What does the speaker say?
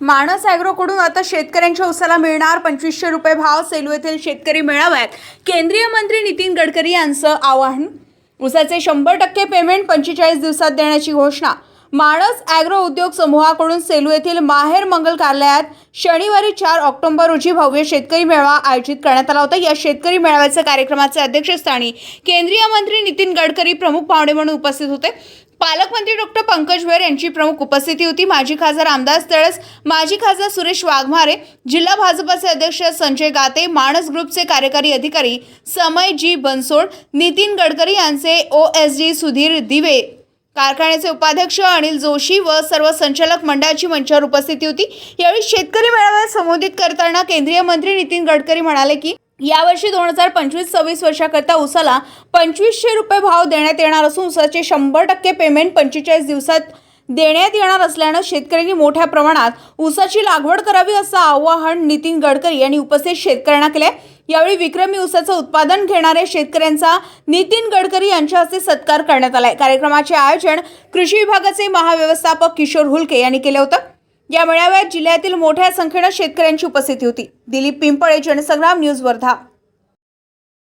मानस ॲग्रोकडून आता शेतकऱ्यांच्या उसाला मिळणार पंचवीसशे रुपये भाव सेलू येथील शेतकरी मेळाव्यात. केंद्रीय मंत्री नितीन गडकरी यांचं आवाहन. उसाचे शंभर टक्के पेमेंट पंचेचाळीस दिवसात देण्याची घोषणा. माणस ॲग्रो उद्योग समूहाकडून सेलू येथील माहेर मंगल कार्यालयात शनिवारी चार ऑक्टोबर रोजी भव्य शेतकरी मेळावा आयोजित करण्यात आला होता. या शेतकरी मेळाव्याच्या कार्यक्रमाचे अध्यक्षस्थानी केंद्रीय मंत्री नितीन गडकरी प्रमुख पाहुणे म्हणून उपस्थित होते. पालकमंत्री डॉक्टर पंकज भोयर यांची प्रमुख उपस्थिती होती. माजी खासदार आमदार तळस माजी खासदार सुरेश वाघमारे जिल्हा भाजपाचे अध्यक्ष संजय गाते माणस ग्रुपचे कार्यकारी अधिकारी समय जी बनसोड नितीन गडकरी यांचे ओ एस जी सुधीर दिवे कारखान्याचे उपाध्यक्ष अनिल जोशी व सर्व संचालक मंडळाची मंचावर उपस्थिती होती. यावेळी शेतकरी मेळाव्यात संबोधित करताना केंद्रीय मंत्री नितीन गडकरी म्हणाले की यावर्षी दोन हजार पंचवीस सव्वीस वर्षाकरता उसाला पंचवीसशे रुपये भाव देण्यात येणार असून उसाचे शंभर टक्के पेमेंट पंचेचाळीस दिवसात देण्यात येणार असल्यानं शेतकऱ्यांनी मोठ्या प्रमाणात ऊसाची लागवड करावी असं आवाहन नितीन गडकरी यांनी उपस्थित शेतकऱ्यांना केले यावेळी विक्रमी ऊसाचं उत्पादन घेणाऱ्या शेतकऱ्यांचा नितीन गडकरी यांच्या हस्ते सत्कार करण्यात आलाय. कार्यक्रमाचे आयोजन कृषी विभागाचे महाव्यवस्थापक किशोर हुलके यांनी केलं होतं. या मेळाव्यात जिल्ह्यातील मोठ्या संख्येनं शेतकऱ्यांची उपस्थिती होती. दिलीप पिंपळे जनसंग्राम न्यूज वर्धा